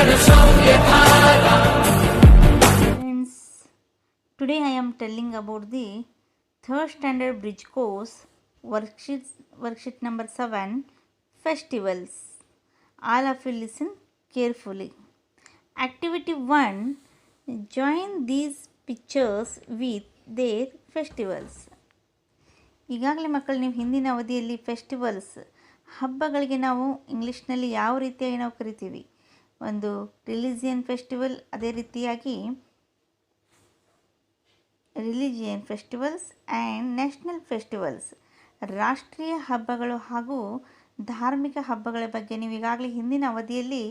Friends, today I am telling about the third standard bridge course worksheet worksheet number 7 festivals. All of you listen carefully. Activity 1 join these pictures with their festivals. ಈಗಾಗಲೇ ಮಕ್ಕಳು ನೀವು ಹಿಂದಿನ ಅವಧಿಯಲ್ಲಿ festivals ಹಬ್ಬಗಳಿಗೆ ನಾವು ಇಂಗ್ಲೀಷ್ನಲ್ಲಿ ಯಾವ ರೀತಿಯಾಗಿ ನಾವು ಕರಿತೀವಿ ಒಂದು ರಿಲಿಜಿಯನ್ ಫೆಸ್ಟಿವಲ್ ಅದೇ ರೀತಿಯಾಗಿ religion festivals and national festivals. ರಾಷ್ಟ್ರೀಯ ಹಬ್ಬಗಳು ಹಾಗೂ ಧಾರ್ಮಿಕ ಹಬ್ಬಗಳ ಬಗ್ಗೆ ನೀವು ಈಗಾಗಲೇ ಹಿಂದಿನ ಅವಧಿಯಲ್ಲಿ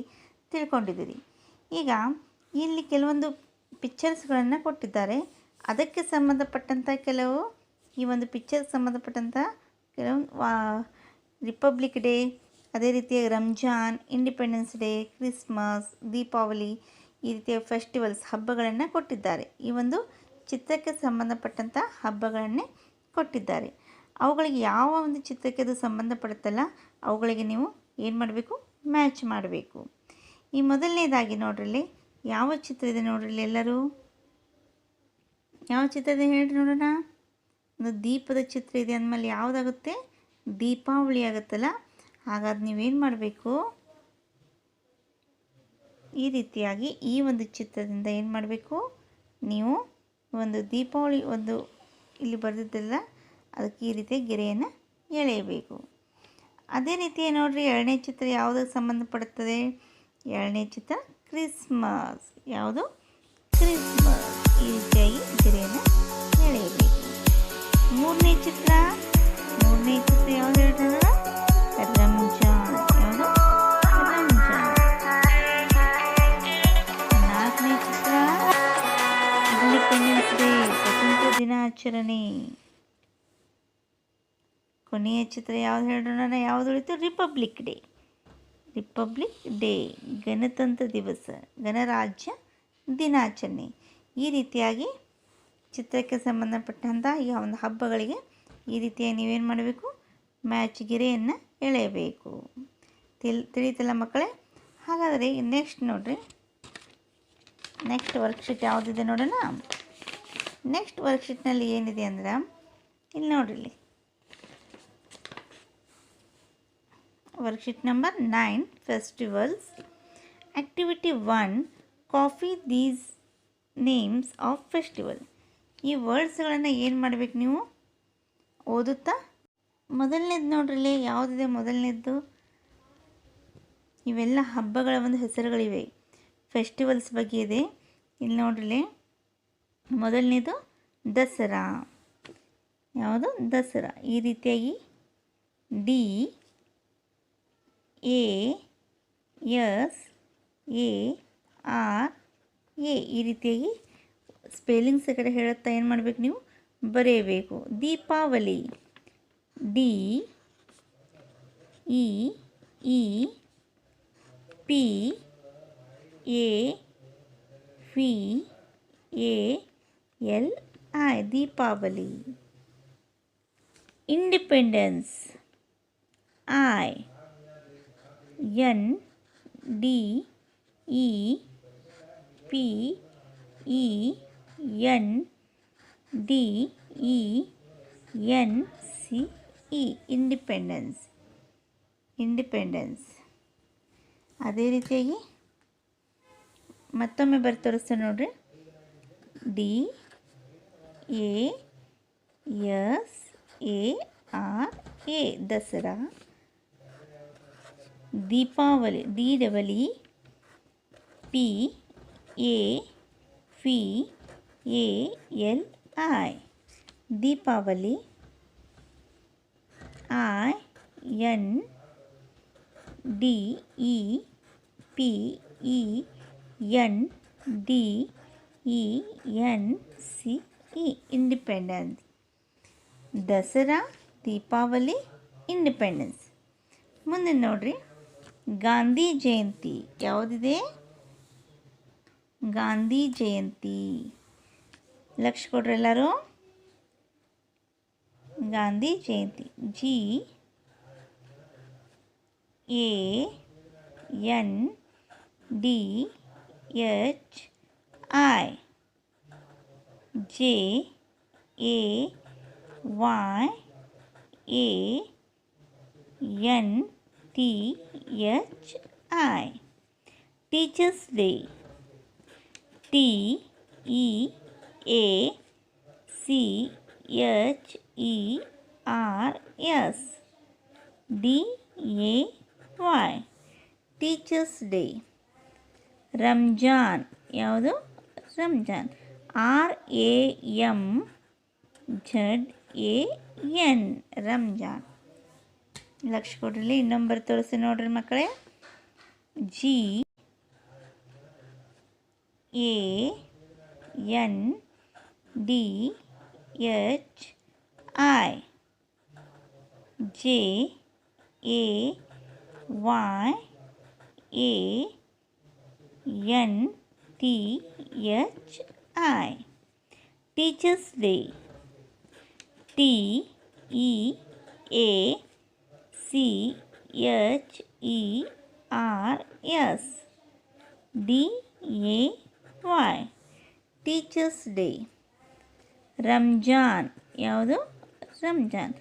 ತಿಳ್ಕೊಂಡಿದ್ದೀರಿ. ಈಗ ಇಲ್ಲಿ ಕೆಲವೊಂದು ಪಿಕ್ಚರ್ಸ್ಗಳನ್ನು ಕೊಟ್ಟಿದ್ದಾರೆ. ಅದಕ್ಕೆ ಸಂಬಂಧಪಟ್ಟಂಥ ಕೆಲವು, ಈ ಒಂದು ಪಿಕ್ಚರ್ ಸಂಬಂಧಪಟ್ಟಂಥ ಕೆಲವೊಂದು ರಿಪಬ್ಲಿಕ್ ಡೇ ಅದೇ ರೀತಿಯಾಗಿ Ramzan independence day Christmas Deepavali ಈ ರೀತಿಯ ಫೆಸ್ಟಿವಲ್ಸ್ ಹಬ್ಬಗಳನ್ನು ಕೊಟ್ಟಿದ್ದಾರೆ. ಈ ಒಂದು ಚಿತ್ರಕ್ಕೆ ಸಂಬಂಧಪಟ್ಟಂಥ ಹಬ್ಬಗಳನ್ನೇ ಕೊಟ್ಟಿದ್ದಾರೆ. ಅವುಗಳಿಗೆ ಯಾವ ಒಂದು ಚಿತ್ರಕ್ಕೆ ಅದು ಸಂಬಂಧಪಡುತ್ತಲ್ಲ, ಅವುಗಳಿಗೆ ನೀವು ಏನು ಮಾಡಬೇಕು? ಮ್ಯಾಚ್ ಮಾಡಬೇಕು. ಈ ಮೊದಲನೇದಾಗಿ ನೋಡ್ರಲ್ಲಿ ಯಾವ ಚಿತ್ರ ಇದೆ ನೋಡ್ರಲ್ಲಿ ಎಲ್ಲರೂ? ಯಾವ ಚಿತ್ರ ಇದೆ ಹೇಳ್ರಿ ನೋಡೋಣ. ಒಂದು ದೀಪದ ಚಿತ್ರ ಇದೆ ಅಂದಮೇಲೆ ಯಾವುದಾಗುತ್ತೆ? ದೀಪಾವಳಿ ಆಗುತ್ತಲ್ಲ ಹಾಗಾದ್ರೆ ನೀವೇನು ಮಾಡಬೇಕು? ಈ ರೀತಿಯಾಗಿ ಈ ಒಂದು ಚಿತ್ರದಿಂದ ಏನು ಮಾಡಬೇಕು? ನೀವು ಒಂದು ದೀಪಾವಳಿ ಒಂದು ಇಲ್ಲಿ ಬರೆದಿದ್ದಲ್ಲ, ಅದಕ್ಕೆ ಈ ರೀತಿಯ ಗೆರೆಯನ್ನು ಎಳೆಯಬೇಕು. ಅದೇ ರೀತಿ ನೋಡಿರಿ, ಎರಡನೇ ಚಿತ್ರ ಯಾವುದಕ್ಕೆ ಸಂಬಂಧಪಡುತ್ತದೆ? ಎರಡನೇ ಚಿತ್ರ ಕ್ರಿಸ್ಮಸ್. ಯಾವುದು? ಕ್ರಿಸ್ಮಸ್. ಈ ರೀತಿಯಾಗಿ ಗೆರೆಯನ್ನು ಎಳೆಯಬೇಕು. ಮೂರನೇ ಚಿತ್ರ? ಮೂರನೇ ಚಿತ್ರ ಯಾವುದು ಹೇಳ್ತಾರಲ್ಲ ದಿನಾಚರಣೆ ಕೊನೆಯ ಚಿತ್ರ ಯಾವ್ದು ಹೇಳೋಣ? ಯಾವ್ದು ಉಳಿತು? ರಿಪಬ್ಲಿಕ್ ಡೇ ರಿಪಬ್ಲಿಕ್ ಡೇ ಗಣತಂತ್ರ ದಿವಸ, ಗಣರಾಜ್ಯ ದಿನಾಚರಣೆ. ಈ ರೀತಿಯಾಗಿ ಚಿತ್ರಕ್ಕೆ ಸಂಬಂಧಪಟ್ಟಂಥ ಈ ಒಂದು ಹಬ್ಬಗಳಿಗೆ ಈ ರೀತಿಯಾಗಿ ನೀವೇನು ಮಾಡಬೇಕು? ಮ್ಯಾಚ್ ಗೆರೆಯನ್ನು ಎಳೆಯಬೇಕು. ತಿಳ್ ತಿಳಿತಲ್ಲ ಮಕ್ಕಳೇ? ಹಾಗಾದರೆ ನೆಕ್ಸ್ಟ್ ನೋಡಿರಿ. ನೆಕ್ಸ್ಟ್ ವರ್ಕ್ಶೀಟ್ ಯಾವುದಿದೆ ನೋಡೋಣ? ನೆಕ್ಸ್ಟ್ ವರ್ಕ್ಶೀಟ್ನಲ್ಲಿ ಏನಿದೆ ಅಂದ್ರೆ, ಇಲ್ಲಿ ನೋಡಿರಲಿ worksheet number nine festivals activity one copy these names of festival ಈ ವರ್ಡ್ಸ್ಗಳನ್ನು ಏನು ಮಾಡಬೇಕು ನೀವು? ಓದುತ್ತಾ? ಮೊದಲನೇದು ನೋಡ್ರಲ್ಲಿ ಯಾವುದಿದೆ ಮೊದಲನೇದ್ದು? ಇವೆಲ್ಲ ಹಬ್ಬಗಳ ಒಂದು ಹೆಸರುಗಳಿವೆ. ಫೆಸ್ಟಿವಲ್ಸ್ ಬಗ್ಗೆ ಇದೆ. ಇಲ್ಲಿ ನೋಡ್ರಲ್ಲಿ ಮೊದಲನೇದು ದಸರಾ. ಯಾವುದು? ದಸರಾ. ಈ ರೀತಿಯಾಗಿ D, A, S, A, R, A ಈ ರೀತಿಯಾಗಿ ಸ್ಪೆಲ್ಲಿಂಗ್ಸ್ ಕಡೆ ಹೇಳುತ್ತಾ ಏನು ಮಾಡಬೇಕು ನೀವು? ಬರೆಯಬೇಕು. Deepavali. D, E E, P, A, V, A L I, Deepavali. Independence. I, N, D, E, P, E, N, D, E, N, C, E. Independence. Independence. ಅದೇ ರೀತಿಯಾಗಿ ಮತ್ತೊಮ್ಮೆ ಬರೆದು ತೋರಿಸ್ತೇನೆ ನೋಡ್ರಿ. D A, S, A, R, A. Dasara, Deepavali D P, A P A, L, I. Deepavali, I, N, D, E, P, E, N, D, E, N, C independence Dasara Deepavali independence ಮುಂದೆ ನೋಡ್ರಿ. ಗಾಂಧಿ ಜಯಂತಿ. ಯಾವುದಿದೆ? ಗಾಂಧಿ ಜಯಂತಿ. ಲಕ್ಷ ಕೊಡ್ರಿ ಎಲ್ಲರೂ Gandhi Jayanti. G, A, N, D, H, I. J A Y A N T H I teachers day T E A C H E R S D A Y teachers day Ramzan ಯಾವುದು? Ramzan R A M Z A N Ramzan lakh ಕೊಡ್ರಿ ಇನ್ನೊಂಬರ್ ತೋರಿಸಿ ನೋಡ್ರಿ ಮಕ್ಕಳೇ. G A N D H I J A Y A N T H I teachers day T E A C H E R S D A Y. Teachers day Ramzan ಯಾವುದು? Ramzan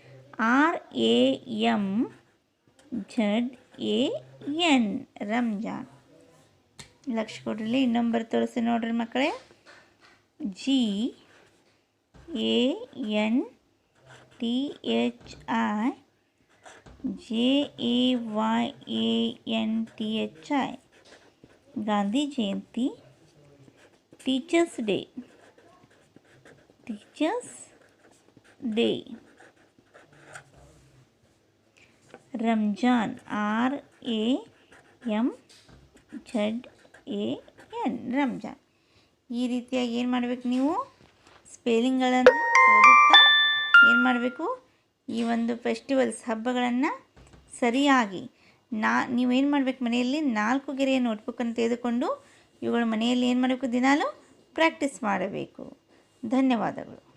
R A M Z A N Ramzan lakh ಕೊಡ್ರಲ್ಲಿ ಇನ್ನೊಂಬರು ತೋರಿಸಿ ನೋಡ್ರಿ ಮಕ್ಕಳೇ. G A N T H I J A Y A N T H I Gandhi Jayanti teachers day teachers day Ramzan R A M Z A N Ramzan ಈ ರೀತಿಯಾಗಿ ಏನು ಮಾಡಬೇಕು ನೀವು? ಸ್ಪೇಲಿಂಗ್ಗಳನ್ನು ಓದುತ್ತಾ ಏನು ಮಾಡಬೇಕು? ಈ ಒಂದು ಫೆಸ್ಟಿವಲ್ಸ್ ಹಬ್ಬಗಳನ್ನು ಸರಿಯಾಗಿ ನಾ ನೀವೇನು ಮಾಡಬೇಕು ಮನೆಯಲ್ಲಿ? ನಾಲ್ಕು ಗೆರೆಯ ನೋಟ್ಬುಕ್ಕನ್ನು ತೆಗೆದುಕೊಂಡು ಇವುಗಳು ಮನೆಯಲ್ಲಿ ಏನು ಮಾಡಬೇಕು? ದಿನಾಲೂ ಪ್ರಾಕ್ಟೀಸ್ ಮಾಡಬೇಕು. ಧನ್ಯವಾದಗಳು.